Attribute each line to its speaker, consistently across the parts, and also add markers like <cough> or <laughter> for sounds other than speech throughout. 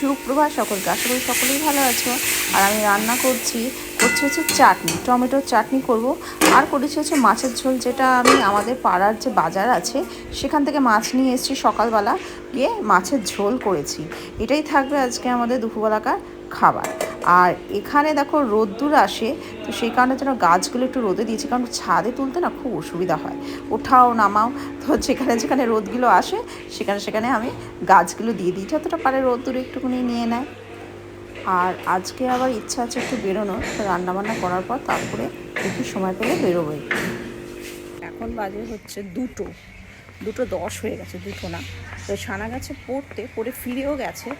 Speaker 1: সুপ্রভাত সকলকে, আশা করি সকলেই ভালো আছো। আর আমি রান্না করছি করছি হচ্ছে চাটনি টমেটোর চাটনি করব। আর করেছি হচ্ছে মাছের ঝোল, যেটা আমি আমাদের পাড়ার যে বাজার আছে, সেখান থেকে মাছ নিয়ে এসেছি সকালবেলা, গিয়ে মাছের ঝোল করেছি। এটাই থাকবে আজকে আমাদের দুপুরবেলাকার খাবার। আর এখানে দেখো রোদ্দুর আসে, তো সেই কারণে যেন গাছগুলো একটু রোদে দিয়েছি, কারণ ছাদে তুলতে না খুব অসুবিধা হয়। ওঠাও, নামাও, তো যেখানে যেখানে রোদগুলো আসে, সেখানে সেখানে আমি গাছগুলো দিয়ে দিই, যতটা পারে রোদ্দুর একটুখানি নিয়ে নেয়। আর আজকে আবার ইচ্ছা আছে একটু বেরোনোর, তো রান্নাবান্না করার পর তারপরে একটু সময় পেলে বেরোবোই এখন বাজে হচ্ছে দুটো। দুটো দশ হয়ে গেছে, দুটো না। তো সানা গেছে পড়তে, পড়ে ফিরেও গেছে।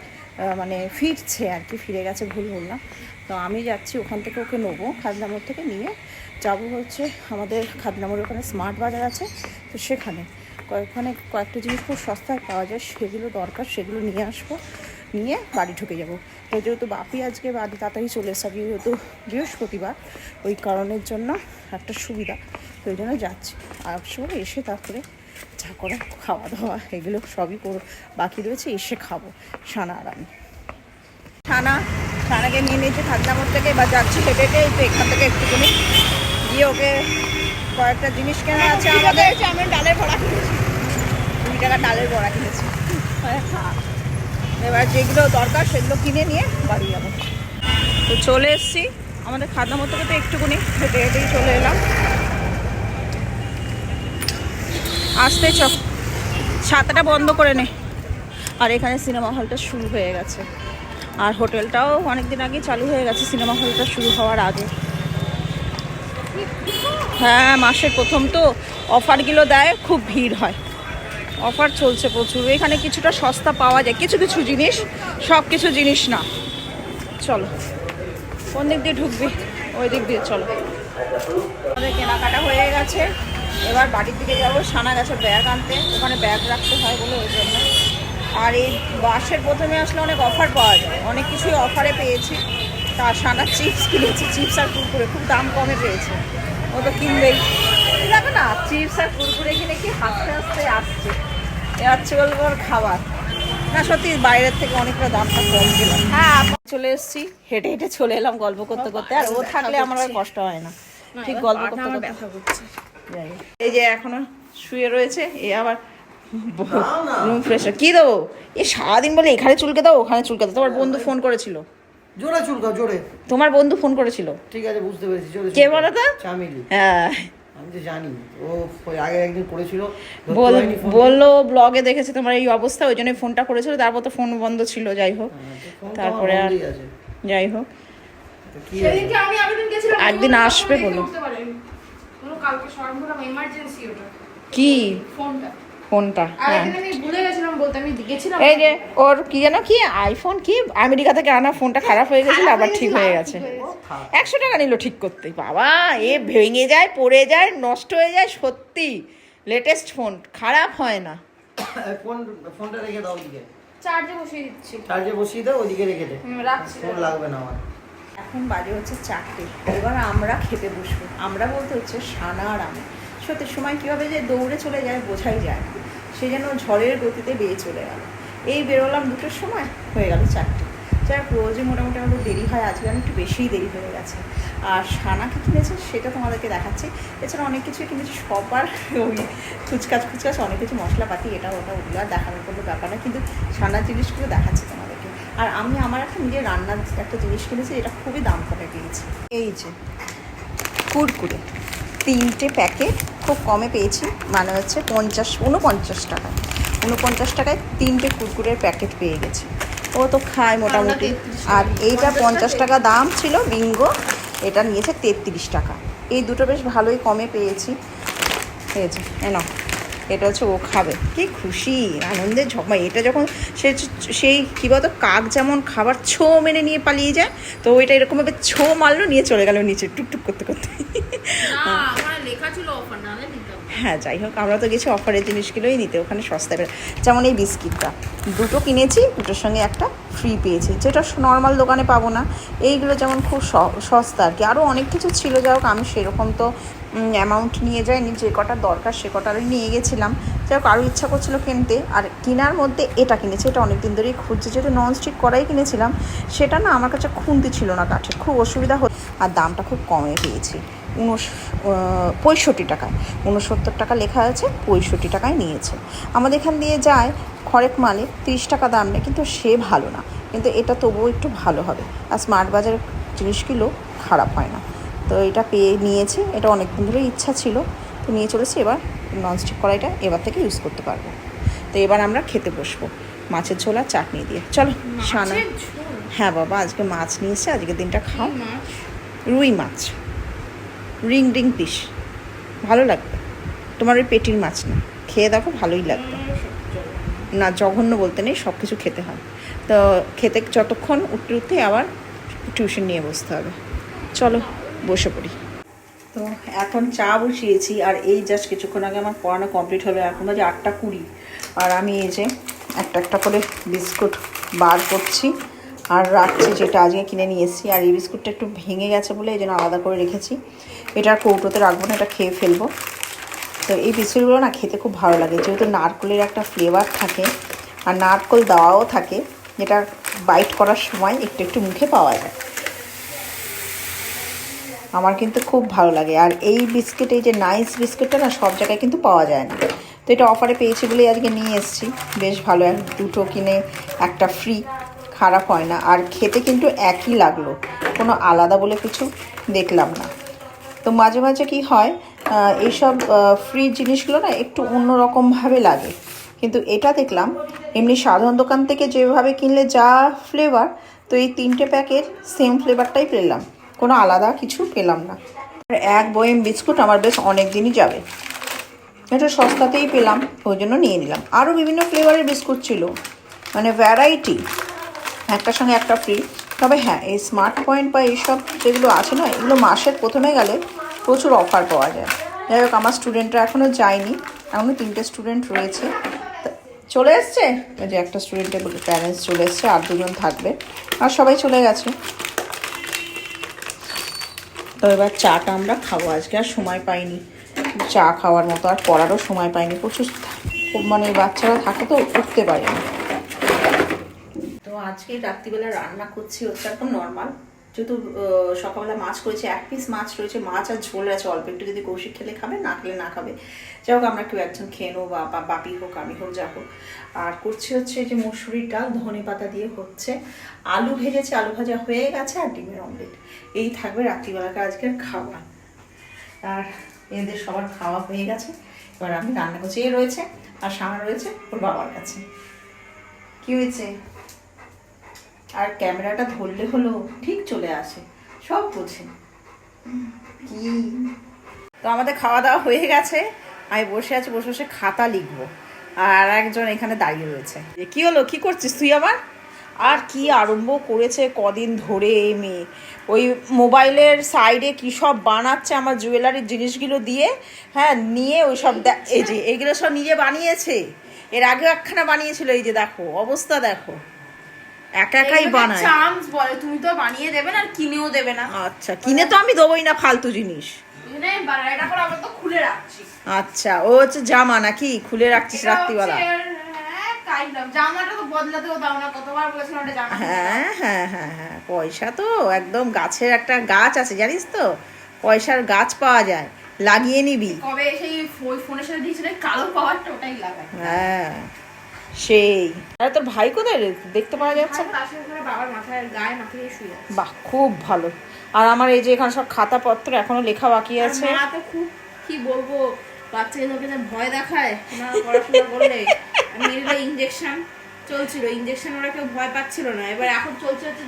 Speaker 1: মানে ফিরছে আর কি, ফিরে গেছে, ভুল বললাম। তো আমি যাচ্ছি, ওখান থেকে ওকে নেব খাজনামোড় থেকে নিয়ে। যাব হচ্ছে আমাদের খাজনামোড় ওখানে স্মার্ট বাজার আছে, তো সেখানে। কয়েকখানে, কয়েকটা জিনিস খুব সস্তায় পাওয়া যায়, সেগুলো দরকার, সেগুলো নিয়ে আসব, নিয়ে বাড়ি ঢুকে যাব। তো যেহেতু বাপি আজকে বাড়ি তাড়াতাড়ি চলে এসে যেহেতু বৃহস্পতিবার, ওই কারণের জন্য একটা সুবিধা, তো ওই জন্য যাচ্ছি। আর এসে তারপরে যা করে খাওয়া দাওয়া এগুলো সবই করো বাকি রয়েছে এসে খাব। সানা আর আমি। ছানা ছানাকে নিয়ে নিয়েছি খাজনামোড় থেকে বা যাচ্ছি হেঁটে হেঁটে তো এখান থেকে একটুখানি। গিয়ে ওকে কয়েকটা জিনিস কেনা আছে আমাদের আমি ডালের বড়া কিনেছি। কুড়ি টাকা ডালের বড়া কিনেছি। হ্যাঁ। এবার যেগুলো দরকার সেগুলো কিনে নিয়ে বাড়ি যাব। তো চলে এসেছি। আমাদের খাজনামোড় থেকে তো একটুখানি হেঁটে হেঁটেই চলে এলাম। আসতে চ সাতটা বন্ধ করে নে। আর এখানে সিনেমা হলটা শুরু হয়ে গেছে। আর হোটেলটাও অনেক দিন আগে চালু হয়ে গেছে, সিনেমা হলটা শুরু হওয়ার আগে। হ্যাঁ মাসের প্রথম তো অফারগুলো দেয়, খুব ভিড় হয়। অফার চলছে প্রচুর। এখানে কিছুটা সস্তা পাওয়া যায়, কিছু কিছু জিনিস, সব কিছু জিনিস না। চলো, কোন দিক দিয়ে ঢুকবি? ওই দিক দিয়ে চলো। আমাদের কেনাকাটা হয়ে গেছে। এবার বাড়ির দিকে যাব সানা গেছে ব্যাগ আনতে। ওখানে ব্যাগ রাখতে হয় বলে ওই জন্য। আর এই বাসের প্রথমে আসলে অনেক অফার পাওয়া যায়। অনেক কিছুই অফারে পেয়েছি। তা সানা চিপস কিনেছি চিপস আর কুরকুরে। খুব দাম কমে পেয়েছে। ও তো কিনবেই। দেখো না চিপস আর কুরকুরে কিনে কি হাসতে হাসতে আসছে। এ হচ্ছে বলব খাবার। না সত্যি বাইরের থেকে অনেকটা দামটা কম ছিল। হ্যাঁ। চলে এসেছি। হেঁটে হেঁটে চলে এলাম গল্প করতে করতে। আর ও থাকলে আমার কষ্ট হয় না। ঠিক গল্প করতে করতে। এই যে এখনও শুয়ে রয়েছে এ আবার রুম ফ্রেশ কি দেবো এ সারাদিন বলে এখানে চুলকে দাও ওখানে চুলকে দাও। তোমার বন্ধু ফোন করেছিল।
Speaker 2: জোরে চুলকাও জোরে।
Speaker 1: তোমার বন্ধু ফোন করেছিল।
Speaker 2: ঠিক আছে বুঝতে পেরেছি জোরে
Speaker 1: কে বলো তো?
Speaker 2: চামেলি।
Speaker 1: হ্যাঁ।
Speaker 2: আমি তো জানি ও আগে একদিন করেছিল
Speaker 1: বল বলল ব্লগে দেখেছে তোমার এই অবস্থা ওই জন্য ফোনটা করেছিল তারপর তো ফোন বন্ধ ছিল যাই হোক।
Speaker 2: হ্যাঁ,
Speaker 1: তারপরে আর যাই হোক। একদিন আসবে বলো।
Speaker 3: উঠতে পারিনি। ওগুলো কালকে এমার্জেন্সি ওটা।
Speaker 1: কি?
Speaker 3: ফোনটা।
Speaker 1: হ্যাঁ। এই যে ওর কি যেন কি? আইফোন কি? আমেরিকা থেকে আনা ফোনটা খারাপ হয়ে গেছিল আবার ঠিক হয়ে গেছে।
Speaker 3: ঠিক হয়ে গেছে।
Speaker 1: একশো টাকা নিল ঠিক করতে। বাবা এ ভেঙে যায় পড়ে যায় নষ্ট হয়ে যায় সত্যি। লেটেস্ট ফোন খারাপ হয় না। <coughs>
Speaker 2: ফোন ফোনটা রেখে দাও ওদিকে।
Speaker 3: চার্জে বসিয়ে দিচ্ছি।
Speaker 2: চার্জে বসিয়ে দাও ওদিকে রেখে দে।
Speaker 3: রাখছি।
Speaker 2: ফোন লাগবে না আমার।
Speaker 1: এখন বাজে হচ্ছে চারটে। এবার আমরা খেতে বসবো। আমরা বলতে হচ্ছে সানা আর আমি। সত্যি, সময় কীভাবে যে দৌড়ে চলে যায় বোঝাই যায় না। সে যেন ঝড়ের গতিতে বেয়ে চলে গেল। এই বেরোলাম দুটোর সময়, হয়ে গেল চারটে। যাই হোক রোজই মোটামুটি আমাদের দেরি হয়, আজকে আমি একটু বেশিই দেরি হয়ে গেছে। আর সানাকে কিনেছে সেটা তোমাদেরকে দেখাচ্ছি। এছাড়া অনেক কিছুই কিনেছি, সবার ওই ফুচকাচ ফুচকাচ অনেক কিছু মশলাপাতি, এটা ওটা ওগুলো আর দেখানোর কোনো ব্যাপার না। কিন্তু সানার জিনিসগুলো দেখাচ্ছি তোমাদেরকে। আর আমি আমার একটা নিজের রান্নার একটা জিনিস কিনেছি এটা খুবই দাম কমে পেয়েছি এই যে কুরকুরে। তিনটে প্যাকেট খুব কমে পেয়েছি মানে হচ্ছে পঞ্চাশ উনপঞ্চাশ টাকায় উনপঞ্চাশ টাকায় তিনটে কুরকুরের প্যাকেট পেয়ে গেছি। ও তো খায় মোটামুটি। আর এইটা পঞ্চাশ টাকা দাম ছিল বিঙ্গো। এটা নিয়েছে তেত্রিশ টাকা। এই দুটো বেশ ভালোই কমে পেয়েছি। পেয়েছে এ নাও। এটা হচ্ছে ও খাবে। কি খুশি আনন্দে ঝকমা। এটা যখন সে সেই কী বলতো কাক যেমন খাবার ছো মেনে নিয়ে পালিয়ে যায় তো ওইটা এরকমভাবে ছো মারলো নিয়ে চলে গেল নিচে টুকটুক করতে করতে।
Speaker 3: লেখা ছিল অফার না
Speaker 1: হ্যাঁ যাই হোক, আমরা তো গেছি অফারের জিনিসগুলোই নিতে, ওখানে সস্তায় পেয়ে যেমন এই বিস্কিটটা। দুটো কিনেছি, দুটোর সঙ্গে একটা ফ্রি পেয়েছি, যেটা নর্মাল দোকানে পাবো না। এইগুলো যেমন খুব সস্তা আর কি। আরও অনেক কিছু ছিল, যাই হোক, আমি সেরকম তো অ্যামাউন্ট নিয়ে যাইনি, যে কটা দরকার সে কটারই নিয়ে গেছিলাম। যাই হোক আরও ইচ্ছা করছিল কিনতে, আর কেনার মধ্যে এটা কিনেছি, এটা অনেক দিন ধরেই খুঁজছি যেটা ননস্টিক করাই কিনেছিলাম, সেটা না আমার কাছে খুন্তি ছিল না কাঠের, খুব অসুবিধা হতো, আর দামটা খুব কমে পেয়েছি। উনস পঁয়ষট্টি টাকায়। উনসত্তর টাকা লেখা আছে পঁয়ষট্টি টাকায় নিয়েছে। আমাদের এখান দিয়ে যায় খড়েক মালে তিরিশ টাকা দাম নেয় কিন্তু সে ভালো না। কিন্তু এটা তবুও একটু ভালো হবে। আর স্মার্ট বাজার জিনিসগুলো খারাপ হয় না। তো এটা পেয়ে নিয়েছি এটা অনেক দিন ধরে ইচ্ছা ছিল। তো নিয়ে চলেছি এবার ননস্টিক কড়াইটা এবার থেকে ইউজ করতে পারব। তো এবার আমরা খেতে বসবো মাছের ঝোল আর চাটনি দিয়ে। চলো সানা হ্যাঁ বাবা আজকে মাছ নিয়ে এসছে আজকে দিনটা খাও। রুই মাছ। Ring ring piece. ভালো লাগবে। তোমার ওই পেটির মাছ না। খেয়ে দেখো ভালোই লাগবে।
Speaker 3: জল।
Speaker 1: না জঘন্য বলতে নেই সব কিছু খেতে হয়। তো খেতে যতক্ষণ উঠতে উঠতে আবার টিউশন নিয়ে বসতে হবে। চলো বসে পড়ি। তো এখন চা বসিয়েছি আর এই জাস্ট কিছুক্ষণ আগে আমার পড়ানো কমপ্লিট হলো। এখন বাজে আটটা কুড়ি। আর আমি এই যে একটা একটা করে বিস্কুট বার করছি। আর রাখছি যেটা আজকে কিনে নিয়ে এসেছি, আর এই বিস্কুটটা একটু ভেঙে গেছে বলে এই জন্য আলাদা করে রেখেছি। এটা আর কৌটোতে রাখব না, এটা খেয়ে ফেলব। তো এই বিস্কুটগুলো না খেতে খুব ভালো লাগে, যেহেতু নারকলের একটা ফ্লেভার থাকে, আর নারকল দেওয়াও থাকে, যেটা বাইট করার সময় একটু একটু মুখে পাওয়া যায়। আমার কিন্তু খুব ভালো লাগে, আর এই বিস্কিট, এই যে নাইস বিস্কিটটা না সব জায়গায় কিন্তু পাওয়া যায় না। তো এটা অফারে পেয়েছি বলেই আজকে নিয়ে এসেছি, বেশ ভালো, এক দুটো কিনে একটা ফ্রি খারাপ হয় না। আর খেতে কিন্তু একই লাগল। কোনো আলাদা বলে কিছু দেখলাম না। তো মাঝে মাঝে কি হয় এইসব ফ্রি জিনিসগুলো না একটু অন্যরকমভাবে লাগে। কিন্তু এটা দেখলাম, এমনি সাধারণ দোকান থেকে যেভাবে কিনলে যা ফ্লেভার তো এই তিনটে প্যাকের সেম ফ্লেভারটাই পেলাম। কোনো আলাদা কিছু পেলাম না। এক বয়েম বিস্কুট আমার বেশ অনেক দিনই যাবে। এটা সস্তাতেই পেলাম, ওই জন্য নিয়ে নিলাম। আরও বিভিন্ন ফ্লেভারের বিস্কুট ছিল। মানে ভ্যারাইটি একটার সঙ্গে একটা ফ্রি তবে হ্যাঁ এই স্মার্ট পয়েন্ট বা এইসব যেগুলো আছে না, এগুলো মাসের প্রথমে গেলে প্রচুর অফার পাওয়া যায়। যাই হোক, আমার স্টুডেন্টরা এখনও যায়নি। এখনও তিনটে স্টুডেন্ট রয়েছে। চলে এসছে? ওই যে একটা স্টুডেন্টের প্যারেন্টস চলে এসছে, আর দুজন থাকবে। আর সবাই চলে গেছে। তো এবার চাটা আমরা খাব আজকে, আর সময় পাইনি। চা খাওয়ার মতো আর পড়ারও সময় পাইনি। প্রচুর মানে বাচ্চারা থাকে তো, উঠতে পারে না। আজকে রাত্রিবেলা রান্না করছি, হচ্ছে একদম নর্মাল যেহেতু সকালবেলা মাছ করেছি, এক পিস মাছ রয়েছে, মাছ আর ঝোল আছে, অল্প একটু যদি কৌশিক খেলে খাবে, না খেলে না খাবে। যাই হোক, আমরা কেউ একজন খেয়ে নেব, বা বাপি হোক, আমি হোক, যা হোক। আর করছি হচ্ছে যে মসুরির ডাল, ধনে পাতা দিয়ে হচ্ছে। আলু ভেজেছে, আলু ভাজা হয়ে গেছে, আর ডিমের অমলেট এই থাকবে রাত্রিবেলাকার আজকের খাবার। আর এদের সবার খাওয়া হয়ে গেছে। এবার আমি রান্না করছি। এ রয়েছে, আর সামনে রয়েছে, ওর বাবার কাছে। কি হয়েছে? আর ক্যামেরাটা ধরলে হলো ঠিক চলে আসে, সব বোঝে। কি? তো আমাদের খাওয়া দাওয়া হয়ে গেছে, আমি বসে আছি, বসে বসে খাতা লিখব। আর একজন এখানে দাঁড়িয়ে রয়েছে। কি হলো? কি করছিস তুই আবার? আর কি আরম্ভ করেছে কদিন ধরে এই মেয়ে? ওই মোবাইলের সাইডে কী সব বানাচ্ছে আমার জুয়েলারির জিনিসগুলো দিয়ে? হ্যাঁ নিয়ে ওই সব এই যে এগুলো সব নিজে বানিয়েছে। এর আগেও একখানা বানিয়েছিল, এই যে দেখো, অবস্থা দেখো। একা একাই বানায়।
Speaker 3: চান্স বলে তুমি তো বানিয়ে দেবে না আর কিনেও দেবে না।
Speaker 1: আচ্ছা কিনে তো আমি দেবোই না ফালতু জিনিস। আচ্ছা ও হচ্ছে জামা নাকি? খুলে রাখছিস রাত্রিবেলা?
Speaker 3: হ্যাঁ।
Speaker 1: হ্যাঁ হ্যাঁ হ্যাঁ হ্যাঁ পয়সা তো একদম গাছের একটা গাছ আছে জানিস তো? পয়সার গাছ পাওয়া যায় লাগিয়ে নিবি।
Speaker 3: কবে সেই ফোনের সাথে দিয়েছিল কালো পাওয়ারটা ওটাই লাগাই।
Speaker 1: হ্যাঁ। সেই। আরে তোর ভাই কোথায় রে? দেখতে পাওয়া যাচ্ছে না? বাহ খুব ভালো। আর আমার এই যে এখানে সব খাতাপত্র এখনও লেখা বাকি আছে।
Speaker 3: খুব কি বলব বাচ্চাগুলোকে যে ভয় দেখায় ওনারা পড়াশোনা করলে মেয়েদের ইঞ্জেকশন চলছিল ইঞ্জেকশন ওরা কেউ ভয় পাচ্ছিল না। এবার এখন চলছে হচ্ছে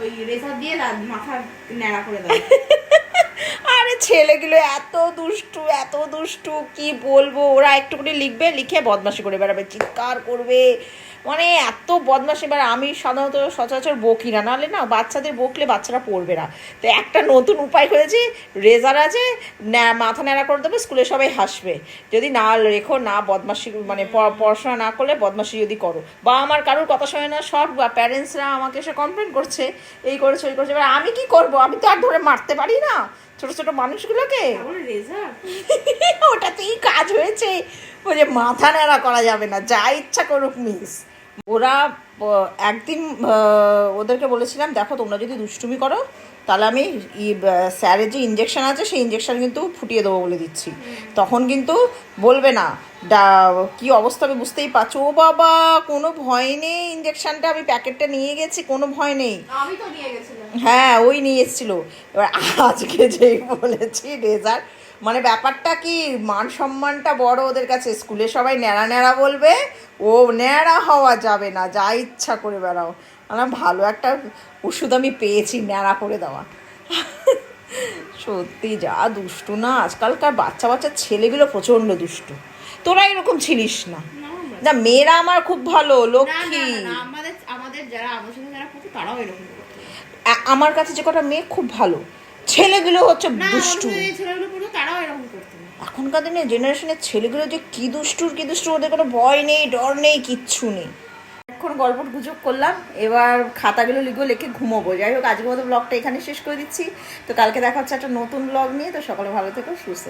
Speaker 3: ওই রেজার দিয়ে মাথা ন্যাড়া করে দেয়। <laughs>
Speaker 1: আরে ছেলেগুলো এত দুষ্টু এত দুষ্টু, কি বলব? ওরা একটু করে লিখবে, লিখে বদমাশি করে বেড়াবে, চিৎকার করবে। মানে এত বদমাস এবার আমি সাধারণত সচরাচর বকি না, নাহলে না বাচ্চাদের বকলে বাচ্চারা পড়বে না। তো একটা নতুন উপায় করেছি, রেজার আছে মাথা ন্যাড়া করে দেবে, স্কুলে সবাই হাসবে। যদি না রেখো, না বদমাসি মানে পড়াশোনা না করলে বদমাসি যদি করো। বা আমার কারোর কথা শোনে না, সব প্যারেন্টসরা আমাকে এসে কমপ্লেন করছে, এই করেছে, ওই করেছে। এবার আমি কি করব? আমি তো আর ধরে মারতে পারি না। ছোট ছোট মানুষগুলোকে? <laughs> <laughs> ওটাতেই কাজ হয়েছে। ওই যে মাথা নেড়া করা যাবে না যা ইচ্ছা করুক মিস। ওরা একদিন আহ, ওদেরকে বলেছিলাম দেখো তোমরা যদি দুষ্টুমি করো তাহলে আমি স্যারের যে ইঞ্জেকশন আছে সেই ইঞ্জেকশন কিন্তু ফুটিয়ে দেবো বলে দিচ্ছি। তখন কিন্তু বলবে না ডা কি অবস্থা আমি বুঝতেই পারছ? ও বাবা কোনো ভয় নেই ইঞ্জেকশনটা আমি প্যাকেটটা নিয়ে গেছি কোনো ভয় নেই। হ্যাঁ ওই নিয়ে এসেছিল। এবার আজকে যেই বলেছি রেজাল্ট মানে ব্যাপারটা কি মান সম্মানটা বড় ওদের কাছে। স্কুলে সবাই ন্যাড়া ন্যাড়া বলবে ও ন্যাড়া হওয়া যাবে না যা ইচ্ছা করে বেড়াও। আমার ভালো একটা ওষুধ আমি পেয়েছি ন্যাড়া করে দেওয়া। সত্যি যা দুষ্টু না আজকালকার বাচ্চা বাচ্চা ছেলেগুলো প্রচণ্ড দুষ্টু। তোরা এরকম ছিলিস না।
Speaker 3: না,
Speaker 1: মেয়েরা আমার খুব ভালো লক্ষ্মী।
Speaker 3: আমাদের আমাদের যারা আমার সঙ্গে যারা পড়তো তারাও এরকম
Speaker 1: আমার কাছে যে কটা মেয়ে খুব ভালো ছেলেগুলো হচ্ছে দুষ্টু।
Speaker 3: সঙ্গে যে ছেলেগুলো পড়তো তারাও এরকম করতো।
Speaker 1: এখনকার দিনে জেনারেশনের ছেলেগুলো যে কি দুষ্টুর কি দুষ্টু ওদের কোনো ভয় নেই ডর নেই কিচ্ছু নেই। এখন গল্প গুজব করলাম, এবার খাতাগুলো লিখব লিখে ঘুমোবো। যাই হোক, আজকের মতো ব্লগটা এখানে শেষ করে দিচ্ছি। তো কালকে দেখা হচ্ছে একটা নতুন ব্লগ নিয়ে। তো সকলে ভালো থেকো, সুস্থ